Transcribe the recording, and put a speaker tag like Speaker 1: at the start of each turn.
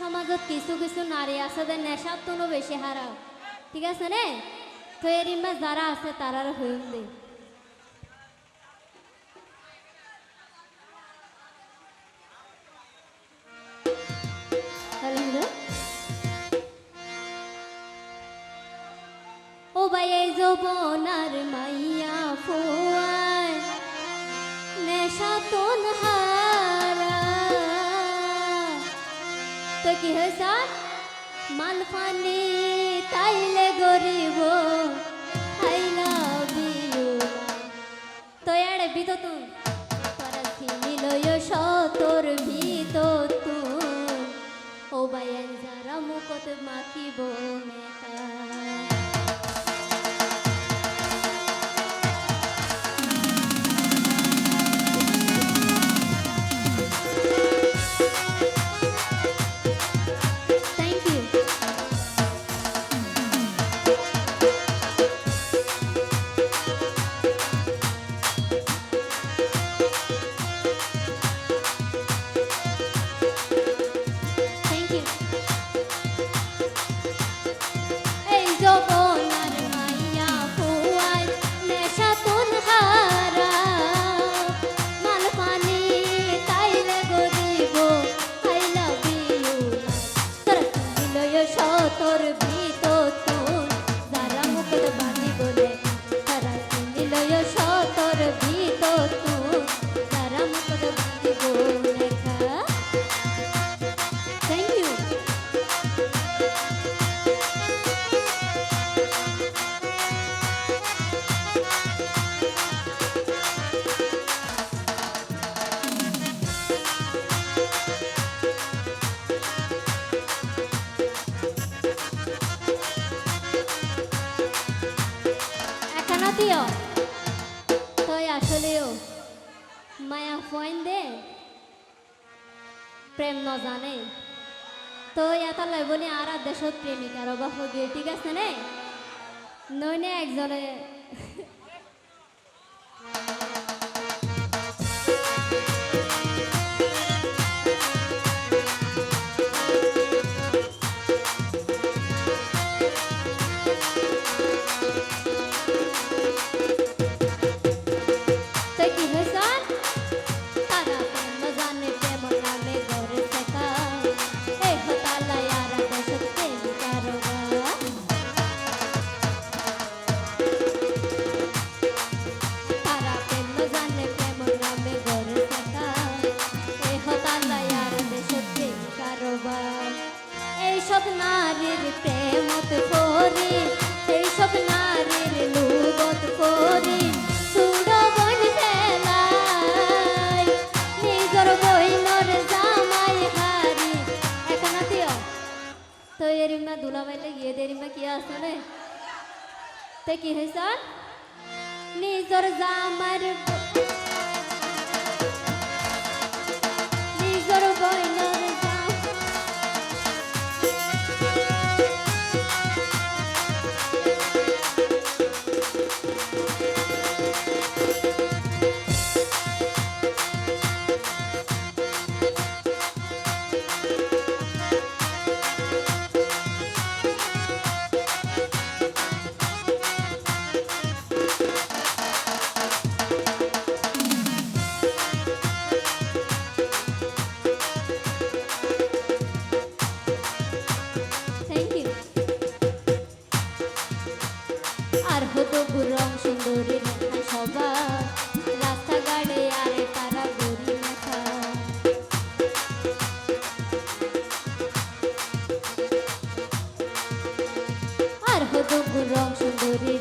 Speaker 1: সমাজত কিছু কিছু নারী আছে যে নেশার তুনো বেশি হারা ঠিক আছে নে? তো এরিমা যারা আছে তারার হইম দে। ও ভাই যৌবনার মাইয়া ফুয়ায় তো কি হয়েছে মালফানি তাইলে গরিব আই লাভ ইউ তো এড়ে বিতো তুম তোরা ছিলিল সতর ভিত তু ও বায়ান যারা মুকত মাখিব মেকা একানাতিও তই আসলেও মায়া ফয়েন দে। প্রেম নজানে। তো এটা লইবনি আর দেশত প্রেমিকার অভাব হবে ঠিক আছে নে? নইনে একজনে। তো আমার লাগিয়ে দেরি মা কি আসলে তে কি হয় স্যার নিজর জামার নিজর रे